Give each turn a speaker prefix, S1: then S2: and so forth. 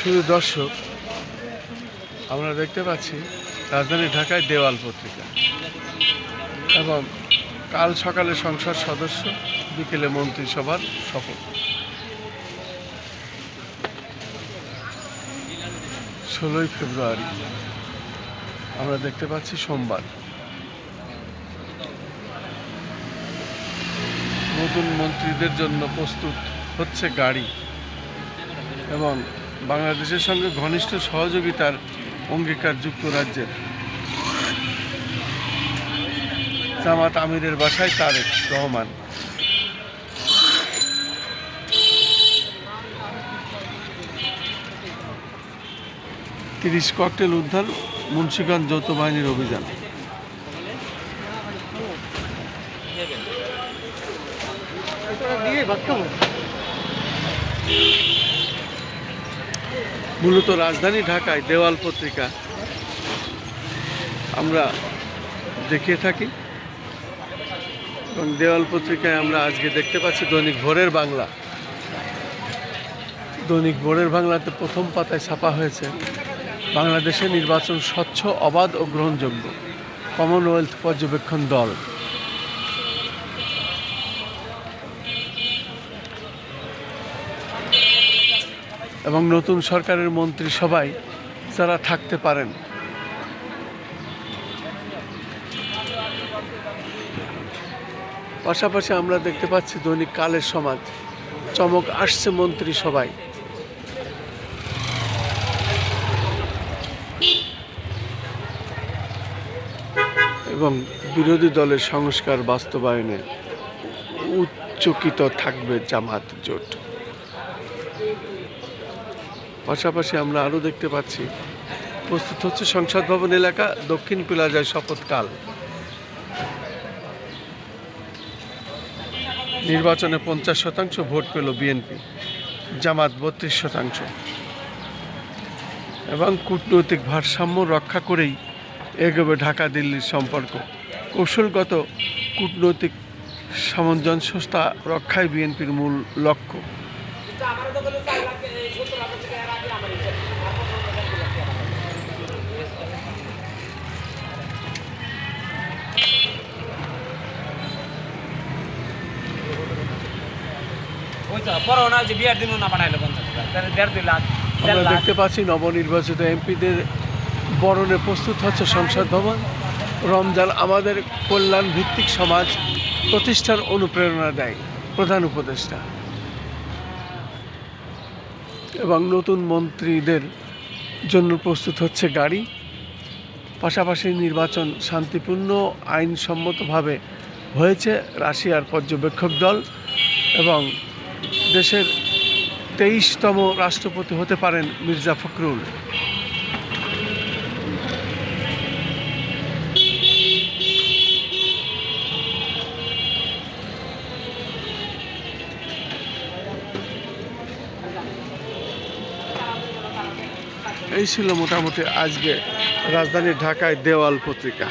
S1: শুধু দর্শক, আমরা দেখতে পাচ্ছি রাজধানী ঢাকায় দেওয়াল পত্রিকা এবং কাল সকালে সংসদ সদস্য, বিকেলে মন্ত্রিসভার শপথ ষোলোই ফেব্রুয়ারি, আমরা দেখতে পাচ্ছি সোমবার। নতুন মন্ত্রীদের জন্য প্রস্তুত হচ্ছে গাড়ি। এবং বাংলাদেশের সঙ্গে ঘনিষ্ঠ সহযোগিতার অঙ্গীকার যুক্তরাজ্যের। জামাত আমিরের বাসায় তারেক রহমান। তিরিশ ককটেল উদ্ধার মুন্সিগঞ্জ যৌথ বাহিনীর অভিযান। মূলত রাজধানী ঢাকায় দেওয়াল পত্রিকা। আমরা দেখিয়ে থাকি। এবং দেওয়াল পত্রিকায় আমরা আজকে দেখতে পাচ্ছি দৈনিক ভোরের বাংলা। দৈনিক ভোরের বাংলাতে প্রথম পাতায় ছাপা হয়েছে বাংলাদেশে নির্বাচন স্বচ্ছ অবাধ ও গ্রহণযোগ্য। কমনওয়েলথ পর্যবেক্ষণ দল। এবং নতুন সরকারের মন্ত্রিসভায় যারা থাকতে পারেন। পাশাপাশি আমরা দেখতে পাচ্ছি দৈনিক কালের সমাজ। চমক আসছে মন্ত্রিসভায় এবং বিরোধী দলের সংস্কার বাস্তবায়নে উচ্চকিত থাকবে জামাত জোট। পাশাপাশি আমরা আরও দেখতে পাচ্ছি, প্রস্তুত হচ্ছে সংসদ ভবন এলাকা, দক্ষিণ প্লাজায় শপথকাল। নির্বাচনে পঞ্চাশ শতাংশ ভোট পেল বিএনপি, জামাত বত্রিশ শতাংশ। এবং কূটনৈতিক ভারসাম্য রক্ষা করেই এগোবে ঢাকা দিল্লির সম্পর্ক। কৌশলগত কূটনৈতিক সামঞ্জস্যতা রক্ষায় বিএনপির মূল লক্ষ্য।
S2: ওই তো পরে যে বিয়ার দিনও না পাঠাইলো পঞ্চাশ হাজার তাহলে দেড় দুই লাখ
S1: আমরা দেখতে পাচ্ছি নবনির্বাচিত এমপিদের বরণে প্রস্তুত হচ্ছে সংসদ ভবন। রমজান আমাদের কল্যাণ ভিত্তিক সমাজ প্রতিষ্ঠার অনুপ্রেরণা দেয় প্রধান উপদেষ্টা। এবং নতুন মন্ত্রীদের জন্য প্রস্তুত হচ্ছে গাড়ি। পাশাপাশি নির্বাচন শান্তিপূর্ণ আইনসম্মতভাবে হয়েছে রাশিয়ার পর্যবেক্ষক দল এবং দেশের তেইশতম রাষ্ট্রপতি হতে পারেন মির্জা ফখরুল। এই ছিল মোটামুটি আজকে রাজধানী ঢাকায় দেওয়াল পত্রিকা।